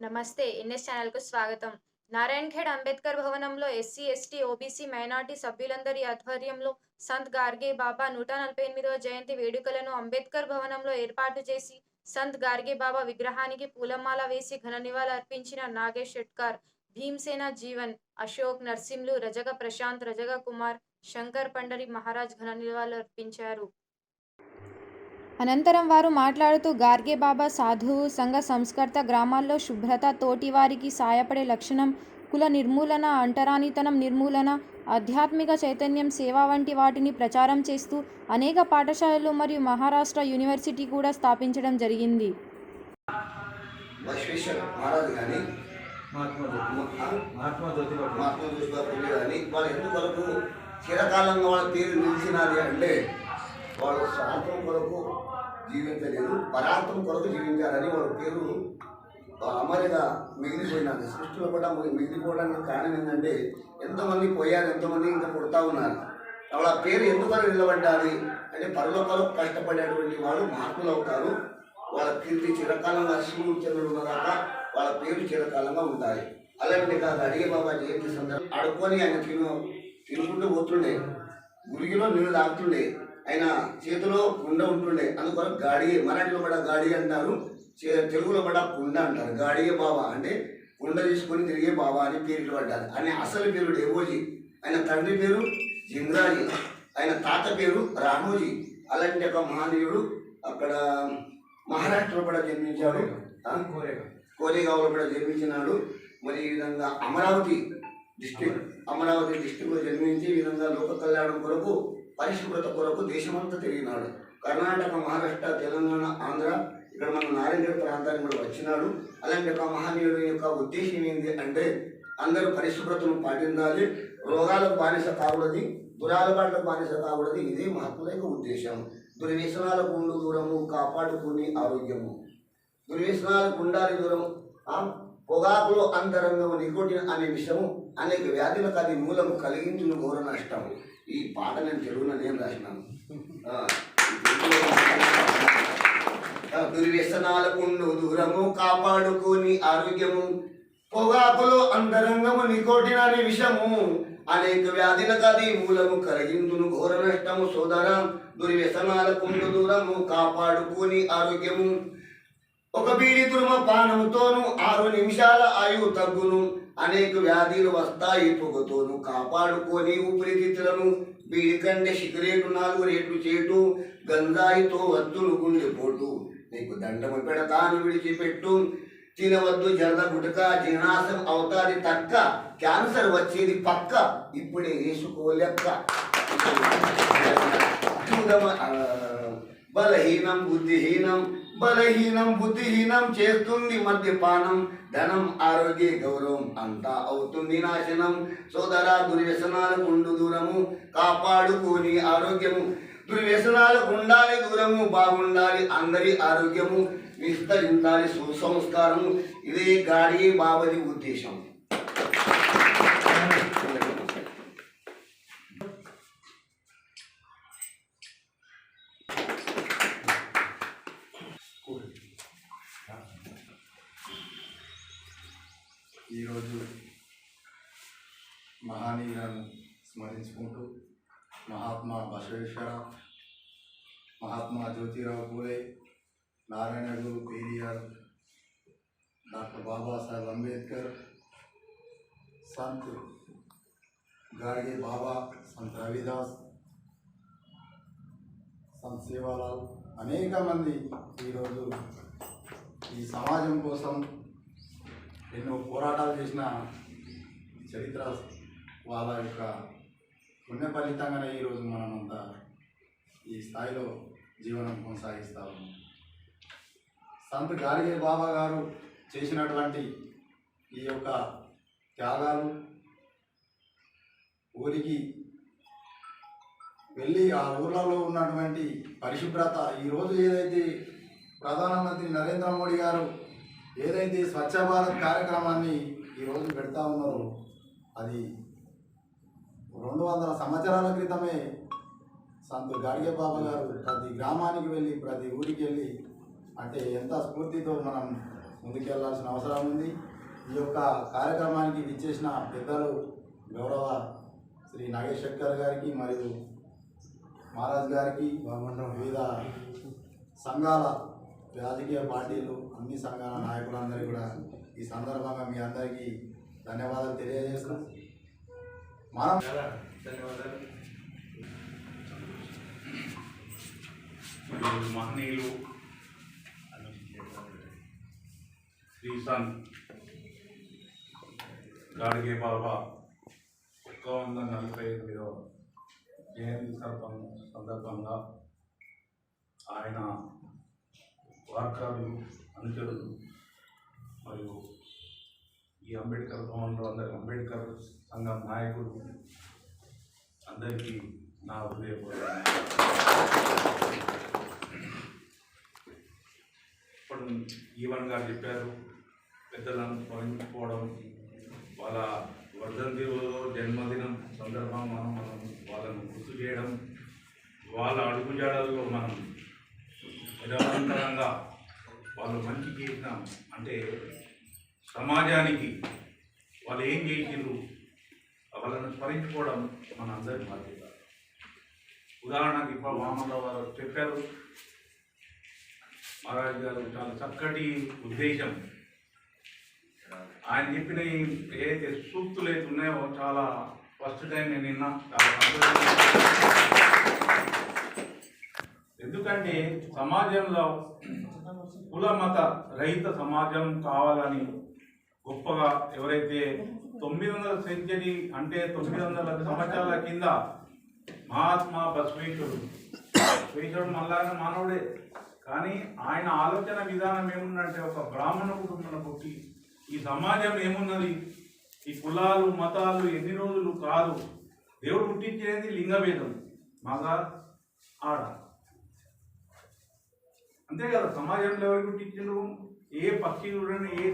నమస్తే ఎన్ఎస్ ఛానల్కు స్వాగతం. నారాయణఖేడ్ అంబేద్కర్ భవనంలో ఎస్సీ ఎస్టీ ఓబీసీ మైనార్టీ సభ్యులందరి ఆధ్వర్యంలో సంత్ గార్గే బాబా నూట నలభై ఎనిమిదవ జయంతి వేడుకలను అంబేద్కర్ భవనంలో ఏర్పాటు చేసి సంత్ గార్గే బాబా విగ్రహానికి పూలమాల వేసి ఘన నివాళులు అర్పించిన నాగేష్ షెట్కార్ భీమ్సేన జీవన్ అశోక్ నర్సింలు రజగ ప్రశాంత్ రజగ కుమార్ శంకర్ పండరి మహారాజ్ ఘన నివాళులు అర్పించారు. అనంతరం వారు మాట్లాడుతూ గార్గే బాబా సాధువు సంఘ సంస్కర్త గ్రామాల్లో శుభ్రత తోటివారికి సాయపడే లక్షణం కుల నిర్మూలన అంటరానితనం నిర్మూలన ఆధ్యాత్మిక చైతన్యం సేవ వంటి వాటిని ప్రచారం చేస్తూ అనేక పాఠశాలలు మరియు మహారాష్ట్ర యూనివర్సిటీ కూడా స్థాపించడం జరిగింది. చిరకాలంగా వాళ్ళ పేరు నిలిచినది అంటే వాళ్ళు స్వార్థం కొరకు జీవించలేదు పరార్థం కొరకు జీవించాలని వాళ్ళ పేరు అమరిగా మిగిలిపోయినారు సృష్టిలో కూడా మిగిలిపోవడానికి కారణం ఏంటంటే ఎంతమంది పోయారు ఎంతమంది ఇంకా పుడతా ఉన్నారు. వాళ్ళ పేరు ఎందుకు నిలబడ్డాలి అంటే పరలోకాలు కష్టపడేటువంటి వాళ్ళు మార్పులు అవుతారు. వాళ్ళ కీర్తి చిరకాలంగా శివుడు చంద్రుడు వాళ్ళ పేరు చిరకాలంగా ఉంటాయి. అలాంటి కాదు అడిగే బాబా జయంతి సందర్భం ఆడుకొని ఆయన తిను తినుకుంటూ పోతుండే. గురిగిలో నీళ్ళు తాగుతుండే. ఆయన చేతిలో కుండ ఉంటుండే. అందుకొరకు గాడి మరాఠీలో కూడా గాడి అంటారు చే- తెలుగులో కూడా కుండ అంటారు. గాడియే బాబా అంటే కుండ తీసుకొని తిరిగే బాబా అని పేరు పడ్డారు. ఆయన అసలు పేరు డెవోజీ ఆయన తండ్రి పేరు జింద్రాజీ ఆయన తాత పేరు రామోజీ. అలాంటి ఒక మహనీయుడు అక్కడ మహారాష్ట్రలో కూడా జన్మించాడు. కోరేగా. కోరేగావ్లో కూడా జన్మించినాడు. మరి ఈ విధంగా అమరావతి డిస్టిక్ అమరావతి డిస్టిక్లో జన్మించి ఈ విధంగా లోక కళ్యాణం కొరకు పరిశుభ్రత కొరకు దేశమంతా తిరిగినాడు. కర్ణాటక మహారాష్ట్ర తెలంగాణ ఆంధ్ర ఇక్కడ మన నారాయణ ప్రాంతానికి కూడా వచ్చినాడు. అలాంటి ఒక మహనీయుడు యొక్క ఉద్దేశం ఏంటి అంటే అందరూ పరిశుభ్రతను పాటించాలి. రోగాలకు బానిస కాకూడదు దురాలవాట్లకు బానిస కాకూడదు. ఇదే మహాత్ముల యొక్క ఉద్దేశం. దుర్వ్యసనాలకు ఉండు దూరము కాపాడుకుని ఆరోగ్యము. దుర్వ్యసనాలకు ఉండాలి దూరం పొగాకులో అంతరంగము నికోటిన్ అనే విషయము అనేక వ్యాధులకు అది మూలము కలిగించిన ఘోర నష్టం ఈ పాట నేను తెలుగులో నేను రాసినాను. దుర్వ్యసనాలకు దూరము కాపాడుకొని ఆరోగ్యము పొగాకులో అంతరంగము నికోటిన విషము అనేక వ్యాధులకు అది మూలము కలిగిందును ఘోర నష్టము సోదర దుర్వ్యసనాలకు దూరము కాపాడుకొని ఆరోగ్యము ఒక బీడి తురుమ పానముతోను ఆరు నిమిషాల ఆయువు తగ్గును అనేక వ్యాధులు వస్తాయి పొగతోను. కాపాడుకొని ఊపిరితిత్తులను బీడి కంటే సిగరేటు నాలుగు రేట్లు చేటు గంజాయితో వద్దులు గుండెపోటు నీకు దండము పెడతాను విడిచిపెట్టు. తినవద్దు జరద గుటక జీర్ణాశం అవుతాది తక్క. క్యాన్సర్ వచ్చేది పక్క. ఇప్పుడే వేసుకోలేక్క బలహీనం బుద్ధిహీనం. బలహీనం బుద్ధిహీనం చేస్తుంది మద్యపానం. ధనం ఆరోగ్య గౌరవం అంతా అవుతుంది నాశనం. సోదర దుర్వ్యసనాలకు ఉండు దూరము కాపాడుకొని ఆరోగ్యము. దుర్వ్యసనాలకు ఉండాలి దూరము బాగుండాలి అందరి ఆరోగ్యము. విస్తరించాలి సుసంస్కారము. ఇదే గాడి బాబది ఉద్దేశం. ఈరోజు మహానీయులను స్మరించుకుంటూ మహాత్మా బసవేశ్వర మహాత్మా జ్యోతిరావు పూలే నారాయణుడు పెరియార్ డాక్టర్ బాబాసాహెబ్ అంబేద్కర్ సంత్ గార్గే బాబా సంత్ రవిదాస్ సంత్ సేవాలాల్ అనేక మంది ఈరోజు ఈ సమాజం కోసం ఎన్నో పోరాటాలు చేసిన చరిత్ర వాళ్ళ యొక్క పుణ్య ఫలితంగానే ఈరోజు మనమంతా ఈ స్థాయిలో జీవనం కొనసాగిస్తాము సంత్ గార్గే బాబా గారు చేసినటువంటి ఈ యొక్క త్యాగాలు ఊరికి వెళ్ళి ఆ ఊర్లలో ఉన్నటువంటి పరిశుభ్రత ఈరోజు ఏదైతే ప్రధానమంత్రి నరేంద్ర మోడీ గారు ఏదైతే స్వచ్ఛ భారత్ కార్యక్రమాన్ని ఈరోజు పెడతా ఉన్నారో అది రెండు వందల సంవత్సరాల క్రితమే సంత్ గాడిగే బాబా గారు ప్రతి గ్రామానికి వెళ్ళి ప్రతి ఊరికి వెళ్ళి అంటే ఎంత స్ఫూర్తితో మనం ముందుకెళ్ళాల్సిన అవసరం ఉంది. ఈ యొక్క కార్యక్రమానికి విచ్చేసిన పెద్దలు గౌరవ శ్రీ నాగేష్ శంకర్ గారికి మరియు మహారాజ్ గారికి వివిధ సంఘాల రాజకీయ పార్టీలు అన్ని సంఘాల నాయకులందరికీ కూడా ఈ సందర్భంగా మీ అందరికీ ధన్యవాదాలు తెలియజేస్తున్నాం మనం ధన్యవాదాలు. మహనీయులు శ్రీశాంత్ గాడిగే బాబా ఒక్క వంద నలభై ఎనిమిదో జయంతి సందర్భంగా ఆయన వార్కాలు అనుచరులు మరియు ఈ అంబేద్కర్ భవన్లో అందరి అంబేద్కర్ సంఘం నాయకులు అందరికీ నా హృదయపూర్వక ఇప్పుడు ఈవన్ గారు చెప్పారు పెద్దలను స్మరించుకోవడం వాళ్ళ వర్ధంతి జన్మదినం సందర్భం మనం మనం వాళ్ళను గుర్తు చేయడం వాళ్ళ అడుగుజాడల్లో మనం నిరంతరంగా వాళ్ళు మంచి చేసిన అంటే సమాజానికి వాళ్ళు ఏం చేసిండ్రు వాళ్ళని స్మరించుకోవడం మన అందరి బాధ్యత. ఉదాహరణకి ఇప్పుడు వామనరావు గారు చెప్పారు మహారాజ్ గారు చాలా చక్కటి ఉద్దేశం. ఆయన చెప్పిన ఏదైతే సూక్తులు అయితే ఉన్నాయో చాలా ఫస్ట్ టైం నేను నిన్న చాలా ఎందుకంటే సమాజంలో కుల మత రహిత సమాజం కావాలని గొప్పగా ఎవరైతే తొమ్మిది వందల సెంచరీ అంటే తొమ్మిది వందల సంవత్సరాల కింద మహాత్మా బస్వేశ్వరుడు. బసవేశ్వరుడు మళ్ళాగా మానవుడే. కానీ ఆయన ఆలోచన విధానం ఏముందంటే ఒక బ్రాహ్మణ కుటుంబంలో పుట్టి ఈ సమాజం ఏమున్నది? ఈ కులాలు మతాలు ఎన్ని రోజులు కాదు? దేవుడు పుట్టించేది లింగభేదం మగ ఆడ. అంతే కదా సమాజంలో ఎవరికి టీచర్లు ఏ పక్షి చూడని ఏ